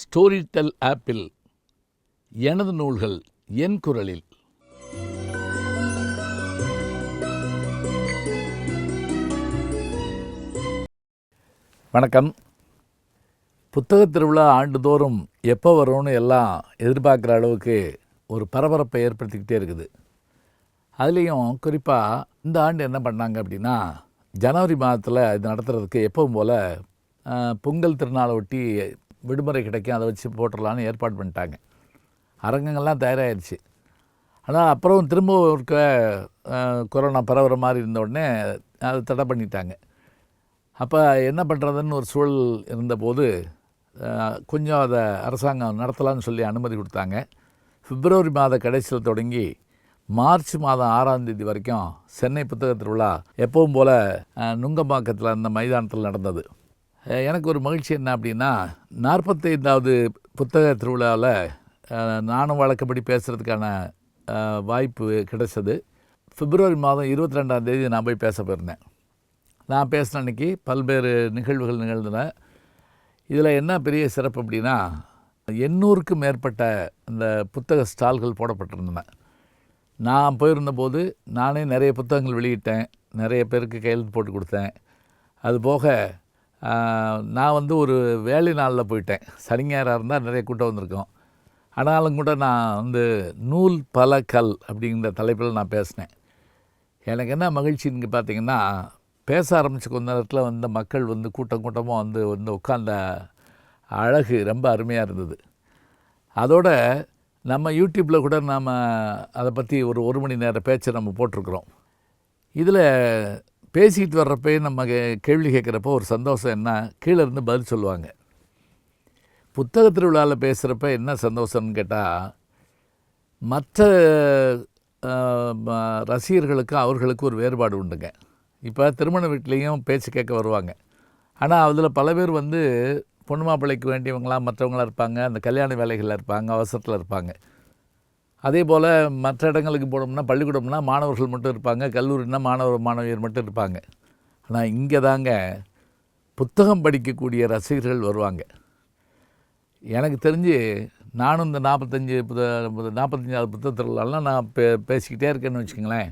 Story del ஆப்பில் எனது நூல்கள் என் குரலில். வணக்கம். புத்தகத் திருவிழா ஆண்டுதோறும் எப்போ வரும்னு எல்லாம் எதிர்பார்க்குற அளவுக்கு ஒரு பரபரப்பை ஏற்படுத்திக்கிட்டே இருக்குது. அதுலேயும் குறிப்பாக இந்த ஆண்டு என்ன பண்ணாங்க அப்படின்னா ஜனவரி மாதத்தில் இது நடத்துகிறதுக்கு எப்பவும் போல் பொங்கல் திருநாளை ஒட்டி விடுமுறை கிடைக்கும் அதை வச்சு போட்டுடலான்னு ஏற்பாடு பண்ணிட்டாங்க. அரங்கங்கள்லாம் தயாராகிடுச்சு ஆனால் அப்புறம் திரும்ப இருக்க கொரோனா பரவுற மாதிரி இருந்த உடனே அதை தடை பண்ணிட்டாங்க. அப்போ என்ன பண்ணுறதுன்னு ஒரு சூழல் இருந்தபோது கொஞ்சம் அதை அரசாங்கம் நடத்தலாம்னு சொல்லி அனுமதி கொடுத்தாங்க. பிப்ரவரி மாத கடைசியில் தொடங்கி மார்ச் மாதம் ஆறாம் தேதி வரைக்கும் சென்னை புத்தக திருவிழா எப்பவும் போல் நுங்கம்பாக்கத்தில் அந்த மைதானத்தில் நடந்தது. எனக்கு ஒரு மகிழ்ச்சி என்ன அப்படின்னா நாற்பத்தைந்தாவது புத்தக திருவிழாவில் நானும் வழக்கப்படி பேசுகிறதுக்கான வாய்ப்பு கிடைச்சது. பிப்ரவரி மாதம் இருபத்தி ரெண்டாம் தேதி நான் போய் பேச போயிருந்தேன். நான் பேசின அன்னைக்கு பல்வேறு நிகழ்வுகள் நிகழ்ந்தன. இதில் என்ன பெரிய சிறப்பு அப்படின்னா எண்ணூறுக்கும் மேற்பட்ட இந்த புத்தக ஸ்டால்கள் போடப்பட்டிருந்தன. நான் போயிருந்தபோது நானே நிறைய புத்தகங்கள் வெளியிட்டேன். நிறைய பேருக்கு கையெழுத்து போட்டு கொடுத்தேன். அதுபோக நான் வந்து ஒரு வேலை நாளில் போயிட்டேன். சனி ஞாயிறாக இருந்தால் நிறைய கூட்டம் வந்திருக்கும். ஆனாலும் கூட நான் வந்து நூல் பல கல் அப்படிங்கிற தலைப்பில் நான் பேசினேன். எனக்கு என்ன மகிழ்ச்சின்னு பார்த்தீங்கன்னா பேச ஆரம்பித்த கொஞ்ச நேரத்தில் வந்த மக்கள் வந்து கூட்டம் கூட்டமாக வந்து வந்து உட்காந்த அழகு ரொம்ப அருமையாக இருந்தது. அதோட நம்ம யூடியூப்பில் கூட நாம் அதை பற்றி ஒரு ஒரு மணி நேரம் பேச்சை நம்ம போட்டிருக்கிறோம். இதில் பேசிகிட்டு வர்றப்பே நம்ம கேள்வி கேட்குறப்போ ஒரு சந்தோஷம் என்ன? கீழே இருந்து பதில் சொல்லுவாங்க. புத்தக திருவிழாவில் பேசுகிறப்ப என்ன சந்தோஷம்னு கேட்டால் மற்ற ரசிகர்களுக்கும் அவர்களுக்கும் ஒரு வேறுபாடு உண்டுங்க. இப்போ திருமண வீட்லேயும் பேச்சு கேட்க வருவாங்க. ஆனால் அதில் பல பேர் வந்து பொண்ணு மாப்பிள்ளைக்கு வேண்டியவங்களாம் மற்றவங்களா இருப்பாங்க அந்த கல்யாண வேலைகளில் இருப்பாங்க அவசரத்தில் இருப்பாங்க. அதே போல் மற்ற இடங்களுக்கு போனோம்னா பள்ளிக்கூடம்னா மாணவர்கள் மட்டும் இருப்பாங்க கல்லூரினா மாணவர் மாணவியர் மட்டும் இருப்பாங்க. ஆனால் இங்கே தாங்க புத்தகம் படிக்கக்கூடிய ரசிகர்கள் வருவாங்க. எனக்கு தெரிஞ்சு நானும் இந்த நாற்பத்தஞ்சு புத நாற்பத்தஞ்சாவது புத்தகத்திலலாம் நான் பே பேசிக்கிட்டே இருக்கேன்னு வச்சுக்கோங்களேன்.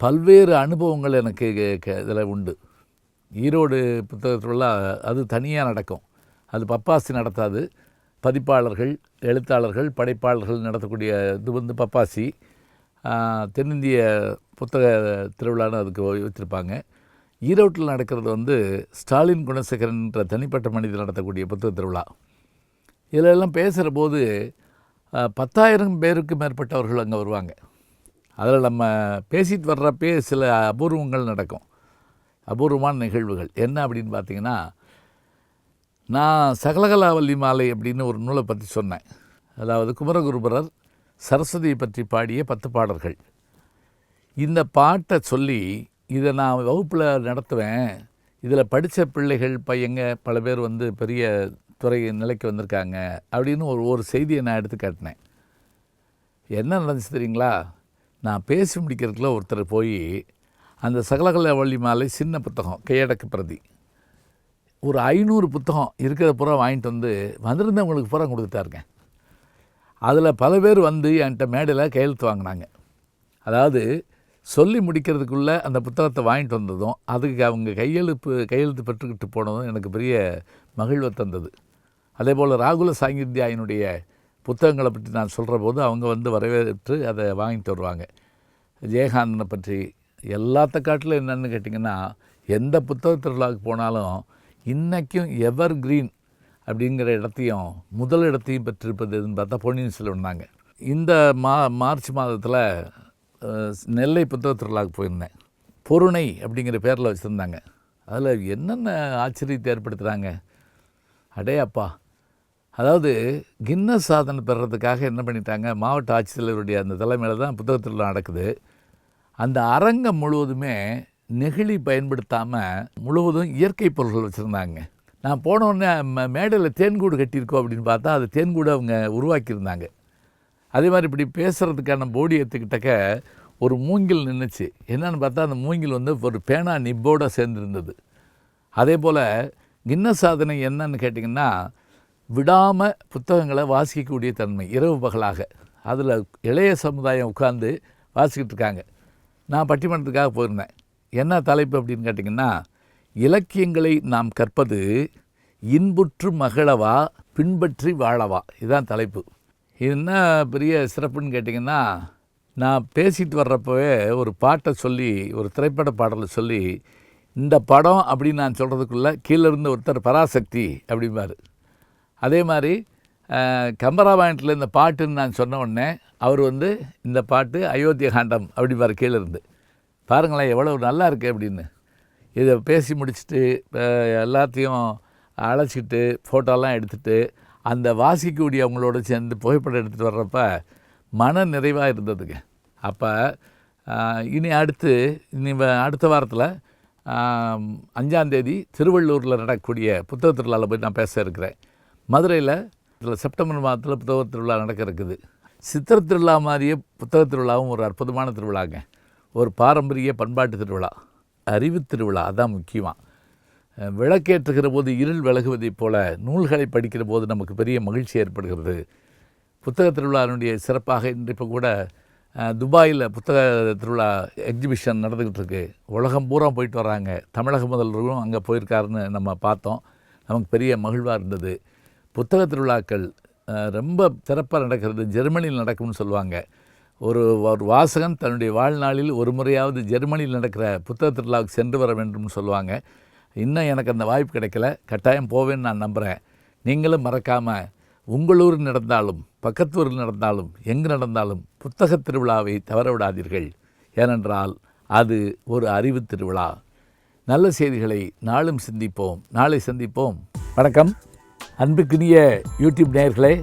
பல்வேறு அனுபவங்கள் எனக்கு இதில் உண்டு. ஈரோடு புத்தகத்துள்ள அது தனியாக நடக்கும். அது பப்பாசி நடத்தாது. பதிப்பாளர்கள் எழுத்தாளர்கள் படைப்பாளர்கள் நடத்தக்கூடிய இது வந்து பப்பாசி. தென்னிந்திய புத்தக திருவிழான்னு அதுக்கு வச்சுருப்பாங்க ஈரோட்டில் நடக்கிறது வந்து ஸ்டாலின் குணசேகரன்ன்ற தனிப்பட்ட மனிதர் நடத்தக்கூடிய புத்தக திருவிழா. இதில் எல்லாம் பேசுகிற போது பத்தாயிரம் பேருக்கு மேற்பட்டவர்கள் அங்கே வருவாங்க. அதில் நம்ம பேசிட்டு வர்றப்பே சில அபூர்வங்கள் நடக்கும். அபூர்வமான நிகழ்வுகள். என்ன அப்படின்னு பார்த்திங்கன்னா நான் சகலகலாவல்லி மாலை அப்படின்னு ஒரு நூலை பற்றி சொன்னேன். அதாவது குமரகுருபரர் சரஸ்வதியை பற்றி பாடிய பத்து பாடல்கள். இந்த பாட்டை சொல்லி இதை நான் வகுப்பில் நடத்துவேன். இதில் படித்த பிள்ளைகள் பையங்க பல பேர் வந்து பெரிய துறை நிலைக்கு வந்திருக்காங்க அப்படின்னு ஒரு ஒரு செய்தியை நான் எடுத்து காட்டினேன். என்ன நடந்துச்சு தெரியுங்களா? நான் பேசி முடிக்கிறதுக்குள்ள ஒருத்தர் போய் அந்த சகலகல வள்ளி மாலை சின்ன புத்தகம் கையடக்கு பிரதி. ஒரு ஐநூறு புத்தகம் இருக்கிற புறம் வாங்கிட்டு வந்து வந்திருந்தவங்களுக்கு புறம் கொடுத்துட்டாருங்க அதில் பல பேர் வந்து என்கிட்ட மேடையில் கையெழுத்து வாங்கினாங்க. அதாவது சொல்லி முடிக்கிறதுக்குள்ளே அந்த புத்தகத்தை வாங்கிட்டு வந்ததும் அதுக்கு அவங்க கையெழுப்பு கையெழுத்து பெற்றுக்கிட்டு போனதும் எனக்கு பெரிய மகிழ்வை தந்தது. அதே போல் ராகுல சாங்கித்யாயினுடைய புத்தகங்களை பற்றி நான் சொல்கிற போது அவங்க வந்து வரவேற்று அதை வாங்கிட்டு வருவாங்க. ஜெயகாந்தனை பற்றி எல்லாத்த காட்டிலும் என்னென்னு கேட்டிங்கன்னா எந்த புத்தக திருவிழாவுக்கு போனாலும் இன்றைக்கும் எவர் கிரீன் அப்படிங்கிற இடத்தையும் முதல் இடத்தையும் பெற்றிருப்பது எதுன்னு பார்த்தா பொன்னியின் செல்வன் தாங்க. இந்த மா மார்ச் மாதத்தில் நெல்லை புத்தக திருவிழாவுக்கு போயிருந்தேன். பொருணை அப்படிங்கிற பேரில் வச்சுருந்தாங்க. அதில் என்னென்ன ஆச்சரியத்தை ஏற்படுத்துகிறாங்க அடே அப்பா. அதாவது கின்னஸ் சாதனை பெறுறதுக்காக என்ன பண்ணிட்டாங்க? மாவட்ட ஆட்சித்தலைவருடைய அந்த தலைமையில் தான் புத்தக திருவிழா நடக்குது. அந்த அரங்கம் முழுவதுமே நெகிழி பயன்படுத்தாமல் முழுவதும் இயற்கை பொருள்கள் வச்சுருந்தாங்க. நான் போனோடனே ம- மேடையில் தேன்கூடு கட்டியிருக்கோம் அப்படின்னு பார்த்தா அது தேன்கூடு அவங்க உருவாக்கியிருந்தாங்க. அதே மாதிரி இப்படி பேசுகிறதுக்கான போடி எடுத்துக்கிட்டக்க ஒரு மூங்கில் நின்றுச்சு என்னன்னு பார்த்தா அந்த மூங்கில் வந்து ஒரு பேனா நிப்போட சேர்ந்துருந்தது. அதே போல் கின்ன சாதனை என்னன்னு கேட்டிங்கன்னா விடாமல் புத்தகங்களை வாசிக்கக்கூடிய தன்மை இரவு பகலாக. அதில் இளைய சமுதாயம் உட்கார்ந்து வாசிக்கிட்டு இருக்காங்க. நான் பட்டிமன்றத்துக்காக போயிருந்தேன். என்ன தலைப்பு அப்படின்னு கேட்டிங்கன்னா இலக்கியங்களை நாம் கற்பது இன்புற்று மகளவா பின்பற்றி வாழவா? இதுதான் தலைப்பு. என்ன பெரிய சிறப்புன்னு கேட்டிங்கன்னா நான் பேசிட்டு வர்றப்பவே ஒரு பாட்டை சொல்லி ஒரு திரைப்பட பாடலை சொல்லி இந்த படம் அப்படின்னு நான் சொல்கிறதுக்குள்ளே கீழே இருந்து ஒருத்தர் பராசக்தி அப்படிம்பாரு. அதே மாதிரி அஹ், கம்பராமாயணத்தில் இந்த பாட்டுன்னு நான் சொன்ன உடனே அவர் வந்து இந்த பாட்டு அயோத்திய காண்டம் அப்படிம்பார் கீழே இருந்து. பாருங்களேன் எவ்வளோ நல்லா இருக்கு அப்படின்னு. இதை பேசி முடிச்சுட்டு எல்லாத்தையும் அழைச்சிட்டு ஃபோட்டோலாம் எடுத்துகிட்டு அந்த வாசிக்கக்கூடிய அவங்களோட சேர்ந்து புகைப்படம் எடுத்துகிட்டு வர்றப்ப மன நிறைவாக இருந்ததுங்க. அப்போ இனி அடுத்து இனி வ- அடுத்த வாரத்தில் அஞ்சாந்தேதி திருவள்ளூரில் நடக்கக்கூடிய புத்தக திருவிழாவில் போய் நான் பேச இருக்கிறேன். மதுரையில் இதில் செப்டம்பர் மாதத்தில் புத்தக திருவிழா நடக்க இருக்குது. சித்திர திருவிழா மாதிரியே புத்தக திருவிழாவும் ஒரு அற்புதமான திருவிழாங்க. ஒரு பாரம்பரிய பண்பாட்டு திருவிழா அறிவு திருவிழா அதான் முக்கியமாக விளக்கேற்றுகிற போது இருள் விலகுவதைப் போல நூல்களை படிக்கிற போது நமக்கு பெரிய மகிழ்ச்சி ஏற்படுகிறது. புத்தக திருவிழாவினுடைய சிறப்பாக இன்று இப்போ கூட துபாயில் புத்தக திருவிழா எக்ஸிபிஷன் நடந்துக்கிட்டு இருக்கு உலகம் பூரா போயிட்டு வராங்க. தமிழக முதல்வரும் அங்கே போயிருக்காருன்னு நம்ம பார்த்தோம். நமக்கு பெரிய மகிழ்வாக இருந்தது. புத்தக திருவிழாக்கள் ரொம்ப சிறப்பாக நடக்கிறது ஜெர்மனியில் நடக்கும்னு சொல்லுவாங்க. ஒரு ஒரு வாசகன் தன்னுடைய வாழ்நாளில் ஒரு முறையாவது ஜெர்மனியில் நடக்கிற புத்தக திருவிழாவுக்கு சென்று வர வேண்டும்னு சொல்லுவாங்க. இன்னும் எனக்கு அந்த வாய்ப்பு கிடைக்கல. கட்டாயம் போவேன்னு நான் நம்புகிறேன் நீங்களும் மறக்காமல் உங்களூர் நடந்தாலும் பக்கத்து ஊரில் நடந்தாலும் எங்கு நடந்தாலும் புத்தக திருவிழாவை தவற விடாதீர்கள். ஏனென்றால் அது ஒரு அறிவு திருவிழா. நல்ல செய்திகளை நாளும் சிந்திப்போம். நாளை சந்திப்போம். வணக்கம். அன்புக்குரிய யூடியூப் நேயர்களே